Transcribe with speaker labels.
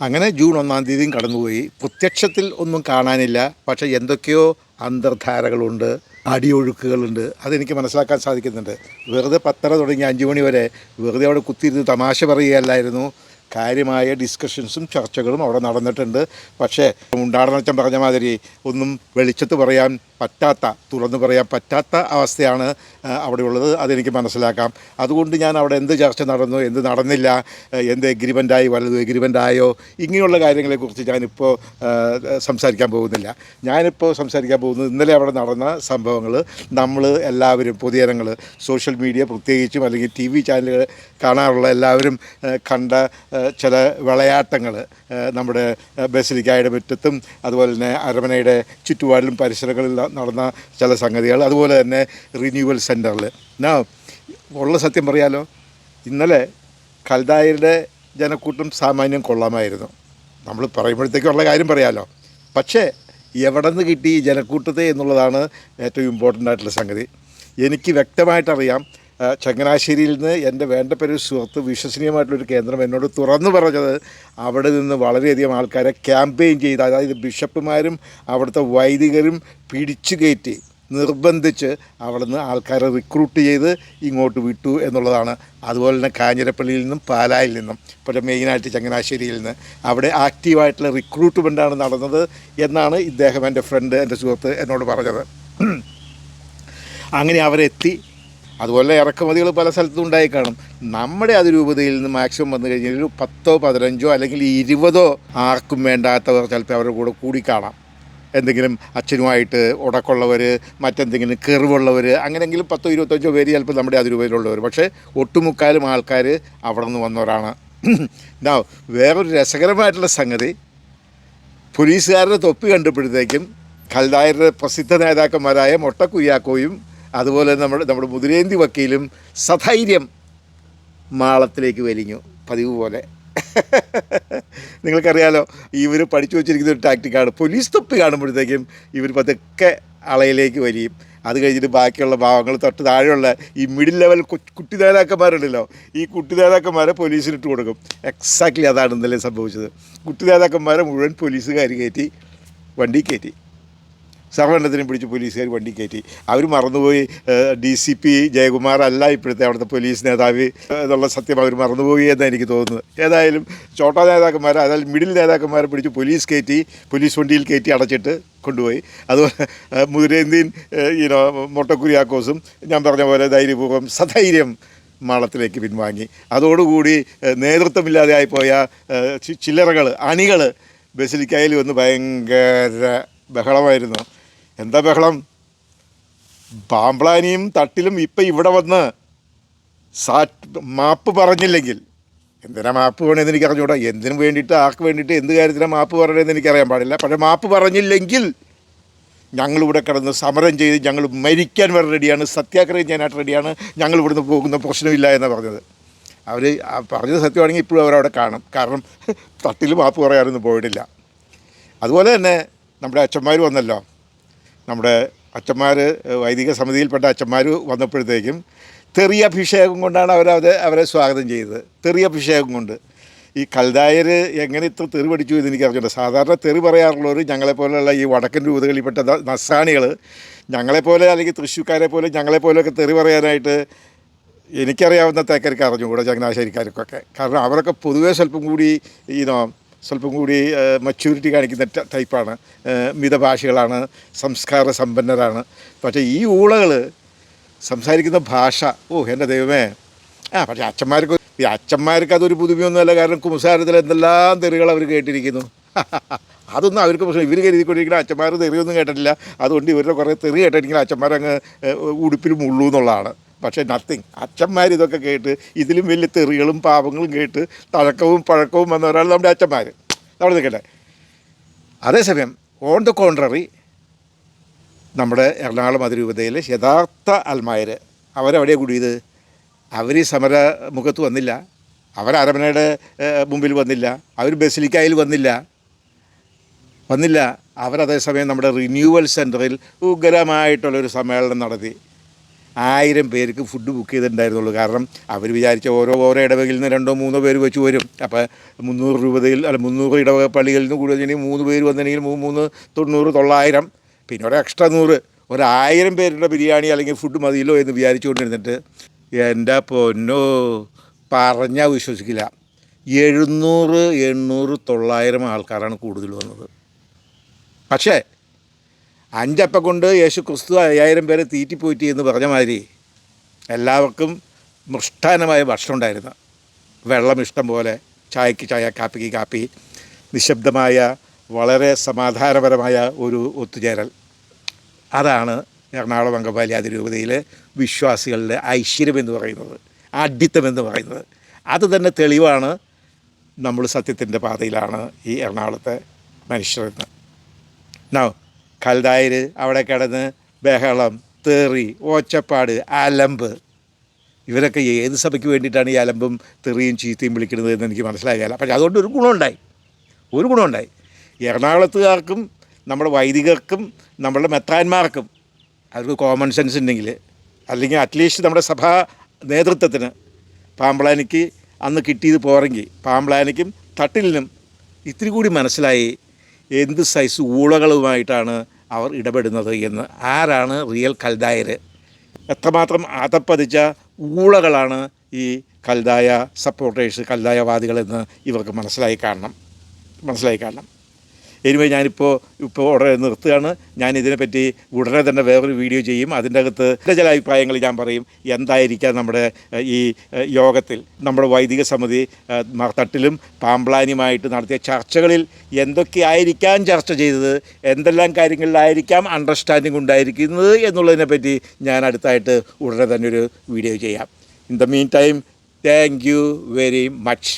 Speaker 1: അങ്ങനെ ജൂൺ ഒന്നാം തീയതിയും കടന്നുപോയി. പ്രത്യക്ഷത്തിൽ ഒന്നും കാണാനില്ല. പക്ഷേ എന്തൊക്കെയോ അന്തർധാരകളുണ്ട് അടിയൊഴുക്കുകളുണ്ട്. അതെനിക്ക് മനസ്സിലാക്കാൻ സാധിക്കുന്നുണ്ട്. വെറുതെ പത്തര തുടങ്ങി അഞ്ച് മണി വരെ വെറുതെ അവിടെ കുത്തിയിരുന്ന് തമാശ പറയുകയല്ലായിരുന്നു. കാര്യമായ ഡിസ്കഷൻസും ചർച്ചകളും അവിടെ നടന്നിട്ടുണ്ട്. പക്ഷേ ഉണ്ടാടനച്ചൻ പറഞ്ഞ മാതിരി ഒന്നും വെളിച്ചത്ത് പറയാൻ പറ്റാത്ത തുറന്നു പറയാൻ പറ്റാത്ത അവസ്ഥയാണ് അവിടെ അവിടെയുള്ളത് അതെനിക്ക് മനസ്സിലാക്കാം. അതുകൊണ്ട് ഞാൻ അവിടെ എന്ത് ചർച്ച നടന്നു എന്ത് നടന്നില്ല എന്ത് എഗ്രിമെന്റായി വലത് എഗ്രിമെന്റായോ ഇങ്ങനെയുള്ള കാര്യങ്ങളെക്കുറിച്ച് ഞാനിപ്പോൾ സംസാരിക്കാൻ പോകുന്നില്ല. ഞാനിപ്പോൾ സംസാരിക്കാൻ പോകുന്നത് ഇന്നലെ അവിടെ നടന്ന സംഭവങ്ങൾ നമ്മൾ എല്ലാവരും പൊതുജനങ്ങൾ സോഷ്യൽ മീഡിയ പ്രത്യേകിച്ചും അല്ലെങ്കിൽ ടി വി ചാനലുകൾ കാണാറുള്ള എല്ലാവരും കണ്ട ചില വിളയാട്ടങ്ങൾ നമ്മുടെ ബസിലിക്കായുടെ മുറ്റത്തും അതുപോലെ തന്നെ അരമനയുടെ ചുറ്റുപാടിലും പരിസരങ്ങളിൽ നടന്ന ചില സംഗതികൾ അതുപോലെ തന്നെ റിന്യൂവൽ സെന്ററിൽ എന്നാ ഉള്ള സത്യം പറയാലോ ഇന്നലെ കൽദായരുടെ ജനക്കൂട്ടം സാമാന്യം കൊള്ളാമായിരുന്നു. നമ്മൾ പറയുമ്പോഴത്തേക്കുള്ള കാര്യം പറയാലോ. പക്ഷേ എവിടെ നിന്ന് കിട്ടി ഈ ജനക്കൂട്ടത്തെ എന്നുള്ളതാണ് ഏറ്റവും ഇമ്പോർട്ടന്റ് ആയിട്ടുള്ള സംഗതി. എനിക്ക് വ്യക്തമായിട്ടറിയാം ചങ്ങനാശ്ശേരിയിൽ നിന്ന് എന്റെ വേണ്ടപ്പെട്ട ഒരു സുഹൃത്ത് വിശ്വസനീയമായിട്ടുള്ളൊരു കേന്ദ്രം എന്നോട് തുറന്നു പറഞ്ഞത് അവിടെ നിന്ന് വളരെയധികം ആൾക്കാരെ ക്യാമ്പയിൻ ചെയ്ത് അതായത് ബിഷപ്പുമാരും അവിടുത്തെ വൈദികരും പിടിച്ചു കയറ്റി നിർബന്ധിച്ച് അവിടുന്ന് ആൾക്കാരെ റിക്രൂട്ട് ചെയ്ത് ഇങ്ങോട്ട് വിട്ടു എന്നുള്ളതാണ്. അതുപോലെ തന്നെ കാഞ്ഞിരപ്പള്ളിയിൽ നിന്നും പാലായിൽ നിന്നും ഇപ്പോൾ മെയിനായിട്ട് ചങ്ങനാശ്ശേരിയിൽ നിന്ന്. അവിടെ ആക്റ്റീവായിട്ടുള്ള റിക്രൂട്ട്മെന്റാണ് നടന്നത് എന്നാണ് ഇദ്ദേഹം എന്റെ ഫ്രണ്ട് എന്റെ സുഹൃത്ത് എന്നോട് പറഞ്ഞത്. അങ്ങനെ അവരെത്തി. അതുപോലെ ഇറക്കുമതികൾ പല സ്ഥലത്തും ഉണ്ടായി കാണും. നമ്മുടെ അതിരൂപതയിൽ നിന്ന് മാക്സിമം വന്നു കഴിഞ്ഞാൽ ഒരു പത്തോ പതിനഞ്ചോ അല്ലെങ്കിൽ ഇരുപതോ ആർക്കും വേണ്ടാത്തവർ ചിലപ്പോൾ അവരുടെ കൂടെ കൂടി കാണാം. എന്തെങ്കിലും അച്ഛനുമായിട്ട് ഉടക്കുള്ളവർ മറ്റെന്തെങ്കിലും കെറിവുള്ളവർ അങ്ങനെയെങ്കിലും പത്തോ ഇരുപത്തഞ്ചോ പേര് ചിലപ്പോൾ നമ്മുടെ അതിരൂപതയിലുള്ളവർ. പക്ഷേ ഒട്ടുമുക്കാലും ആൾക്കാർ അവിടെ നിന്ന് വന്നവരാണ്. ഇതാ വേറൊരു രസകരമായിട്ടുള്ള സംഗതി പോലീസുകാരുടെ തൊപ്പി കണ്ടപ്പോഴത്തേക്കും കൽദായരുടെ പ്രസിദ്ധ നേതാക്കന്മാരായ മൊട്ടക്കുയ്യാക്കോയും അതുപോലെ നമ്മൾ നമ്മുടെ മുതിരേന്തി വക്കീലും സധൈര്യം മാളത്തിലേക്ക് വലിഞ്ഞു. പതിവ് പോലെ. നിങ്ങൾക്കറിയാലോ ഇവർ പഠിച്ചു വെച്ചിരിക്കുന്ന ഒരു ടാക്റ്റിക്കാണ് പോലീസ് തൊപ്പി കാണുമ്പോഴത്തേക്കും ഇവർ പതുക്കെ അളയിലേക്ക് വലിയും അത് കഴിഞ്ഞിട്ട് ബാക്കിയുള്ള ഭാവങ്ങൾ തൊട്ട് താഴെയുള്ള ഈ മിഡിൽ ലെവൽ കുട്ടി നേതാക്കന്മാരുണ്ടല്ലോ ഈ കുട്ടി നേതാക്കന്മാരെ പോലീസിനിട്ട് കൊടുക്കും. എക്സാക്ട്ലി അതാണ് ഇന്നലെ സംഭവിച്ചത്. കുട്ടി നേതാക്കന്മാരെ മുഴുവൻ പോലീസുകാർ കയറ്റി വണ്ടി കയറ്റി. സർവണ്ണത്തിനെ പിടിച്ച് പോലീസുകാർ വണ്ടി കയറ്റി. അവർ മറന്നുപോയി. ഡി സി പി ജയകുമാർ അല്ല ഇപ്പോഴത്തെ അവിടുത്തെ പോലീസ് നേതാവ്. എന്നുള്ള സത്യം അവർ മറന്നുപോയി എന്നാണ് എനിക്ക് തോന്നുന്നത്. ഏതായാലും ചോട്ടാ നേതാക്കന്മാരെ അതായത് മിഡിൽ നേതാക്കന്മാരെ പിടിച്ച് പോലീസ് കയറ്റി പോലീസ് വണ്ടിയിൽ കയറ്റി അടച്ചിട്ട് കൊണ്ടുപോയി. അതുപോലെ മുതിരേന്ത്യൻ ഈനോ മൊട്ടക്കുരിയാക്കോസും ഞാൻ പറഞ്ഞ പോലെ ധൈര്യപൂർവം സധൈര്യം മാളത്തിലേക്ക് പിൻവാങ്ങി. അതോടുകൂടി നേതൃത്വമില്ലാതെ ആയിപ്പോയ ചില്ലറകൾ അണികൾ ബസിലിക്കായാലും വന്ന് ഭയങ്കര ബഹളമായിരുന്നു. എന്താ ബഹളം? പാമ്പ്ളാനിയും തട്ടിലും ഇപ്പം ഇവിടെ വന്ന് സാറ്റ് മാപ്പ് പറഞ്ഞില്ലെങ്കിൽ എന്തിനാ മാപ്പ് വേണമെന്ന് എനിക്ക് അറിഞ്ഞൂടാ എന്തിനു വേണ്ടിയിട്ട് ആർക്ക് വേണ്ടിയിട്ട് എന്ത് കാര്യത്തിനാണ് മാപ്പ് പറയണമെന്ന് എനിക്കറിയാൻ പാടില്ല. പക്ഷേ മാപ്പ് പറഞ്ഞില്ലെങ്കിൽ ഞങ്ങളിവിടെ കിടന്ന് സമരം ചെയ്ത് ഞങ്ങൾ മരിക്കാൻ വരെ റെഡിയാണ്. സത്യാഗ്രഹം ചെയ്യാനായിട്ട് റെഡിയാണ്. ഞങ്ങൾ ഇവിടുന്ന് പോകുന്ന പ്രശ്നമില്ല എന്ന് പറഞ്ഞത്. അവർ പറഞ്ഞത് സത്യമാണെങ്കിൽ ഇപ്പോഴും അവരവിടെ കാണും. കാരണം തട്ടിൽ മാപ്പ് പറയാനൊന്നും പോയിട്ടില്ല. അതുപോലെ തന്നെ നമ്മുടെ അച്ഛന്മാർ വന്നല്ലോ. നമ്മുടെ അച്ഛന്മാർ വൈദിക സമിതിയിൽപ്പെട്ട അച്ഛന്മാർ വന്നപ്പോഴത്തേക്കും തെറിയ അഭിഷേകം കൊണ്ടാണ് അവരത് അവരെ സ്വാഗതം ചെയ്തത്. തെറിയ അഭിഷേകം കൊണ്ട്. ഈ കൽദായർ എങ്ങനെ ഇത്ര തെറി പഠിച്ചു എന്ന് എനിക്ക് അറിഞ്ഞില്ല സാധാരണ തെറി പറയാറുള്ളവർ ഞങ്ങളെപ്പോലെയുള്ള ഈ വടക്കൻ രൂപതകളിൽപ്പെട്ട നസ്സാണികൾ ഞങ്ങളെപ്പോലെ അല്ലെങ്കിൽ തൃശ്ശൂക്കാരെ പോലെ ഞങ്ങളെപ്പോലെയൊക്കെ തെറി പറയാനായിട്ട് എനിക്കറിയാവുന്ന തേക്കർക്ക് അറിഞ്ഞുകൂടെ ചങ്ങനാശ്ശേരിക്കാർക്കൊക്കെ. കാരണം അവരൊക്കെ പൊതുവേ സ്വല്പം കൂടി ഈ സ്വല്പം കൂടി മച്യൂരിറ്റി കാണിക്കുന്ന ടൈപ്പാണ് മിതഭാഷികളാണ് സംസ്കാര സമ്പന്നരാണ്. പക്ഷേ ഈ ഊളകൾ സംസാരിക്കുന്ന ഭാഷ ഓ എന്റെ ദൈവമേ. ആ പക്ഷേ അച്ഛന്മാർക്ക് ഈ അച്ഛന്മാർക്ക് അതൊരു പുതുമയൊന്നുമല്ല. കാരണം കുംസാരത്തിൽ എന്തെല്ലാം തെറികൾ അവർ കേട്ടിരിക്കുന്നു. അതൊന്നും അവർക്ക് പ്രശ്നം ഇവർ കരുതിക്കൊണ്ടിരിക്കുന്ന അച്ഛന്മാർ തെറിയൊന്നും കേട്ടിട്ടില്ല. അതുകൊണ്ട് ഇവരുടെ കുറേ തെറി കേട്ടിരിക്കുന്ന അച്ഛന്മാരങ്ങ് ഉടുപ്പിലും മുള്ളൂ എന്നുള്ളതാണ് പക്ഷേ നത്തിങ് അച്ഛന്മാർ ഇതൊക്കെ കേട്ട് ഇതിലും വലിയ തെറികളും പാപങ്ങളും കേട്ട് തഴക്കവും പഴക്കവും വന്നവരാണ് നമ്മുടെ അച്ഛന്മാർ നമ്മൾ നിൽക്കട്ടെ. അതേസമയം ഓൺ ദ കോൺട്രറി നമ്മുടെ എറണാകുളം അതിരൂപതയിലെ യഥാർത്ഥ അൽമായർ അവരവിടെ കൂടിയത്? അവർ സമര മുഖത്ത് വന്നില്ല. അവർ അരമനയുടെ മുമ്പിൽ വന്നില്ല. അവർ ബസിലിക്കായിൽ വന്നില്ല. വന്നില്ല. അവരതേസമയം നമ്മുടെ റിന്യൂവൽ സെന്ററിൽ ഉഗ്രമായിട്ടുള്ളൊരു സമ്മേളനം നടത്തി. ആയിരം പേർക്ക് ഫുഡ് ബുക്ക് ചെയ്തിട്ടുണ്ടായിരുന്നുള്ളൂ. കാരണം അവർ വിചാരിച്ച ഓരോ ഓരോ ഇടവകയിൽ നിന്ന് രണ്ടോ മൂന്നോ പേര് വെച്ച് വരും. അപ്പോൾ മുന്നൂറ് രൂപയിൽ അല്ല മുന്നൂറ് ഇടവക പള്ളികളിൽ നിന്ന് കൂടുതൽ മൂന്ന് പേര് വന്നിട്ടുണ്ടെങ്കിൽ മൂന്ന് മൂന്ന് തൊണ്ണൂറ് തൊള്ളായിരം. പിന്നെ ഒരു എക്സ്ട്രാ നൂറ്. ഒരായിരം പേരുടെ ബിരിയാണി അല്ലെങ്കിൽ ഫുഡ് മതിയല്ലോ എന്ന് വിചാരിച്ചുകൊണ്ടിരുന്നിട്ട് എന്റെ പൊന്നോ പറഞ്ഞാൽ വിശ്വസിക്കില്ല. എഴുന്നൂറ് എണ്ണൂറ് തൊള്ളായിരം ആൾക്കാരാണ് കൂടുതൽ വന്നത്. പക്ഷേ അഞ്ചപ്പം കൊണ്ട് യേശു ക്രിസ്തു അയ്യായിരം പേരെ തീറ്റിപ്പോയിട്ട് എന്ന് പറഞ്ഞ മാതിരി എല്ലാവർക്കും മൃഷ്ടാനമായ ഭക്ഷണം ഉണ്ടായിരുന്നു. വെള്ളം ഇഷ്ടം പോലെ ചായക്ക് ചായ കാപ്പിക്ക് കാപ്പി നിശബ്ദമായ വളരെ സമാധാനപരമായ ഒരു ഒത്തുചേരൽ. അതാണ് എറണാകുളം അങ്കമാലി അതിരൂപതയിലെ വിശ്വാസികളുടെ ഐശ്വര്യം എന്ന് പറയുന്നത് എന്ന് പറയുന്നത്. അത് തന്നെ തെളിവാണ് നമ്മൾ സത്യത്തിന്റെ പാതയിലാണ് ഈ എറണാകുളത്തെ മനുഷ്യരെന്ന്. നോ കൽതായർ അവിടെ കിടന്ന് ബഹളം തേറി ഓച്ചപ്പാട് അലമ്പ്. ഇവരൊക്കെ ഏത് സഭയ്ക്ക് വേണ്ടിയിട്ടാണ് ഈ അലമ്പും തെറിയും ചീത്തയും വിളിക്കുന്നത് എന്ന് എനിക്ക് മനസ്സിലാകില്ല പക്ഷേ അതുകൊണ്ട് ഒരു ഗുണമുണ്ടായി. ഒരു ഗുണമുണ്ടായി. എറണാകുളത്തുകാർക്കും നമ്മുടെ വൈദികർക്കും നമ്മുടെ മെത്താന്മാർക്കും അവർക്ക് കോമൺ സെൻസ് ഉണ്ടെങ്കിൽ അല്ലെങ്കിൽ അറ്റ്ലീസ്റ്റ് നമ്മുടെ സഭാ നേതൃത്വത്തിന് പാമ്പ്ളാനിക്ക് അന്ന് കിട്ടിയത് പോരെങ്കിൽ പാമ്പളാനിക്കും തട്ടിലിനും ഇത്തിരി കൂടി മനസ്സിലായി എന്ത് സൈസ് ഊളകളുമായിട്ടാണ് അവർ ഇടപെടുന്നത് എന്ന്. ആരാണ് റിയൽ കൽദായർ എത്രമാത്രം അതപ്പതിച്ച ഊളകളാണ് ഈ കൽദായ സപ്പോർട്ടേഴ്സ് കൽദായവാദികളെന്ന് ഇവർക്ക് മനസ്സിലായി കാണണം. മനസ്സിലായി കാണണം. എനിവേ ഞാനിപ്പോൾ ഇപ്പോൾ ഉടനെ നിർത്തുകയാണ്. ഞാൻ ഇതിനെപ്പറ്റി ഉടനെ തന്നെ വേറൊരു വീഡിയോ ചെയ്യും. അതിന്റെ അകത്ത് എന്റെ ചില അഭിപ്രായങ്ങൾ ഞാൻ പറയും. എന്തായിരിക്കാം നമ്മുടെ ഈ യോഗത്തിൽ നമ്മുടെ വൈദിക സമിതി തട്ടിലും പാമ്പ്ലാനിയുമായിട്ട് നടത്തിയ ചർച്ചകളിൽ എന്തൊക്കെയായിരിക്കാം ചർച്ച ചെയ്തത്? എന്തെല്ലാം കാര്യങ്ങളിലായിരിക്കാം അണ്ടർസ്റ്റാൻഡിംഗ് ഉണ്ടായിരിക്കുന്നത് എന്നുള്ളതിനെപ്പറ്റി ഞാൻ അടുത്തായിട്ട് ഉടനെ തന്നെ ഒരു വീഡിയോ ചെയ്യാം. In the meantime thank you very much